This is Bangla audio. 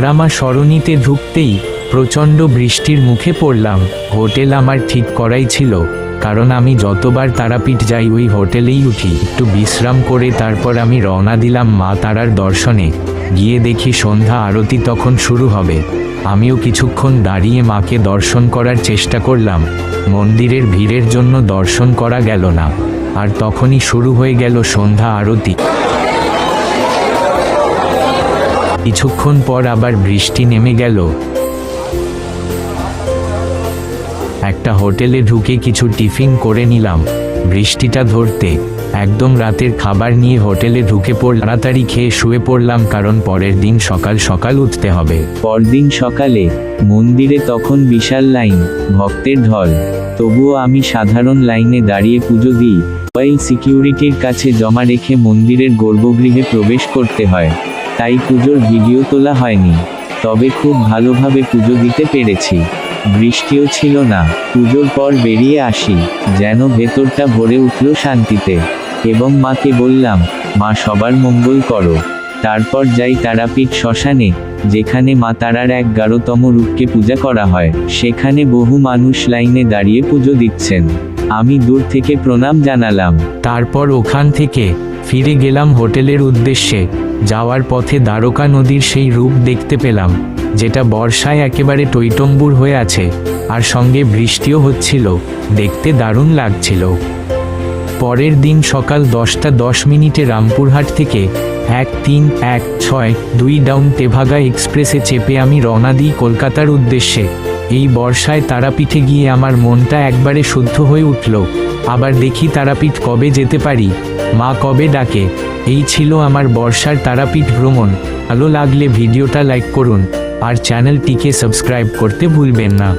মা সরণিতে ঢুকতেই প্রচণ্ড বৃষ্টির মুখে পড়লাম। হোটেল আমার ঠিক করাই ছিল, কারণ আমি যতবার তারাপীঠ যাই ওই হোটেলেই উঠি। একটু বিশ্রাম করে তারপর আমি রওনা দিলাম মা তারার দর্শনে। গিয়ে দেখি সন্ধ্যা আরতি তখন শুরু হবে। আমিও কিছুক্ষণ দাঁড়িয়ে মাকে দর্শন করার চেষ্টা করলাম। মন্দিরের ভিড়ের জন্য দর্শন করা গেল না। আর তখনই শুরু হয়ে গেল সন্ধ্যা আরতি। কিছুক্ষণ পর আবার বৃষ্টি নেমে গেল। একটা হোটেলে ঢুকে কিছু টিফিন করে নিলাম। বৃষ্টিটা ধরতে একদম রাতের খাবার নিয়ে হোটেলে ঢুকে পড় তাড়াতাড়ি খেয়ে শুয়ে পড়লাম কারণ পরের দিন সকাল সকাল উঠতে হবে। পরদিন সকালে মন্দিরে তখন বিশাল লাইন, ভক্তের ঢল। তবুও আমি সাধারণ লাইনে দাঁড়িয়ে পুজো দিই। মোবাইল সিকিউরিটির কাছে জমা রেখে মন্দিরের গর্ভগৃহে প্রবেশ করতে হয়। তাই পুজোর ভিডিও তোলা হয়নি। তবে খুব ভালোভাবে পুজো দিতে পেরেছি। বৃষ্টিও ছিল না। পুজোর পর বেরিয়ে আসি, যেন ভেতরটা ভরে উঠল শান্তিতে। এবং মাকে বললাম, মা, সবার মঙ্গল করো। তারপর যাই তারাপীঠ শ্মশানে, যেখানে মা তারার এক গারোতম রূপকে পূজা করা হয়। সেখানে বহু মানুষ লাইনে দাঁড়িয়ে পুজো দিচ্ছেন। আমি দূর থেকে প্রণাম জানালাম। তারপর ওখান থেকে ফিরে গেলাম হোটেলের উদ্দেশ্যে। যাওয়ার পথে দ্বারকা নদীর সেই রূপ দেখতে পেলাম, যেটা বর্ষায় একেবারে টৈটম্বুর হয়ে আছে, আর সঙ্গে বৃষ্টিও হচ্ছিল, দেখতে দারুণ লাগছিল। পরের দিন সকাল দশটা দশ মিনিটে রামপুরহাট থেকে এক তিন এক ছয় দুই ডাউন তেভাগা এক্সপ্রেসে চেপে আমি রওনা দিই কলকাতার উদ্দেশ্যে। এই বর্ষায় তারাপীঠে গিয়ে আমার মনটা একবারে শুদ্ধ হয়ে উঠল, আবার দেখি তারাপীঠ কবে যেতে পারি। মা কবে ডাকে? এই ছিল আমার বর্ষার তারাপীঠ ভ্রমণ। ভালো লাগলে ভিডিওটা লাইক করুন, আর চ্যানেলটিকে সাবস্ক্রাইব করতে ভুলবেন না।